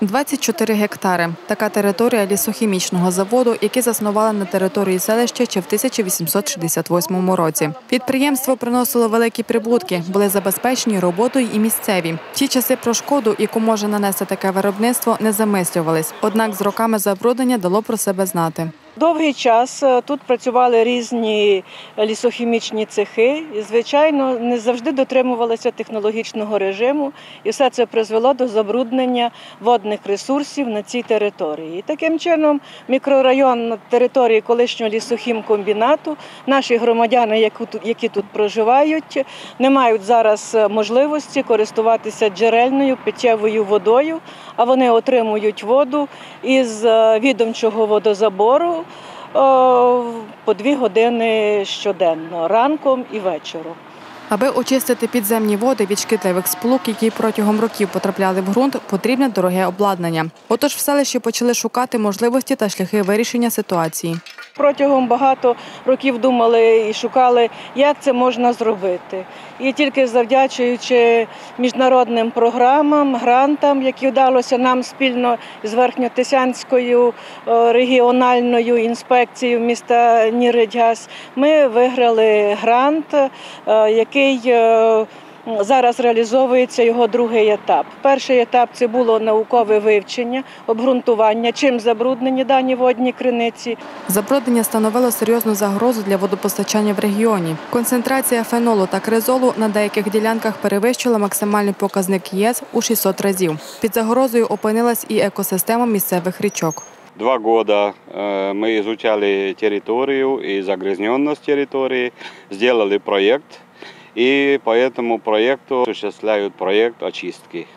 24 гектари. Така територія лісохімічного заводу, який заснували на території селища ще в 1868 році. Підприємство приносило великі прибутки, були забезпечені роботою і місцеві. Ті часи про шкоду, яку може нанести таке виробництво, не замислювались. Однак з роками забруднення дало про себе знати. Довгий час е, тут працювали різні лісохімічні цехи, і звичайно не завжди дотримувалися технологічного режиму, і все це призвело до забруднення водних ресурсів на цій території. І таким чином, мікрорайон на території колишнього лісохімкомбінату, наші громадяни, які тут- проживають, не мають зараз е, можливості користуватися джерельною питтєвою водою, а вони отримують воду із е, відомчого водозабору е, по дві години щоденно, ранком і вечором. Аби очистити підземні води від шкідливих сполук, які протягом років потрапляли в ґрунт, потрібне дороге обладнання. Отож, в селищі почали шукати можливості та шляхи вирішення ситуації. Протягом багато років думали і шукали, як це можна зробити. І тільки завдячуючи міжнародним програмам, грантам, які вдалося нам спільно з Верхньотисянською е, регіональною інспекцією міста Ніридяс, ми виграли грант, е, який е, Зараз реалізовується його другий етап. Перший етап це було наукове вивчення, обґрунтування, чим забруднені дані водні криниці, Забруднення становило серйозну загрозу для водопостачання в регіоні. Концентрація фенолу та кризолу на деяких ділянках перевищила максимальний показник ЄС у 600 разів. Під загрозою опинилась і екосистема місцевих річок. Два года э, мы изучали территорию и загрязненность территории, сделали проект, и по этому проекту осуществляют проект очистки.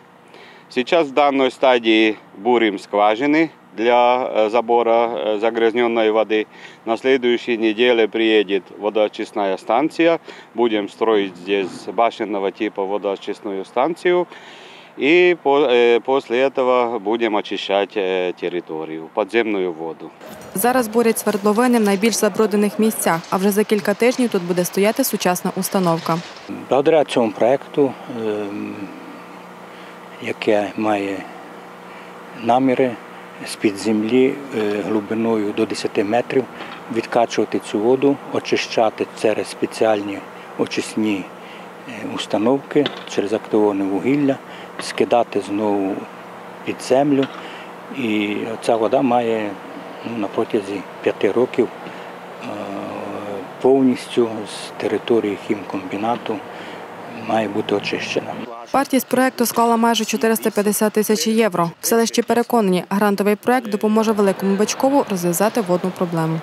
Сейчас в данной стадии бурим скважины для э, забора э, загрязненной воды. На следующей неделе приедет водоочистная станция. Будем строить здесь башенного типа водоочистную станцию. И по- э, после этого будем очищать э, территорию, подземную воду. Зараз бурять свердловини в найбільш забруднених місцях, а вже за кілька тижнів тут буде стояти сучасна установка. Благодаря цьому проєкту, ем, яке має наміри з-під землі е, глибиною до 10 метрів відкачувати цю воду, очищати через спеціальні очисні е, установки через активоване вугілля, скидати знову під землю. І ця вода має ну, на протязі 5 років е, повністю з території хімкомбінату має бути очищена. Вартість проекту склала майже 450 тисяч євро. В селищі переконані, грантовий проект допоможе великому Бичкову розв'язати водну проблему.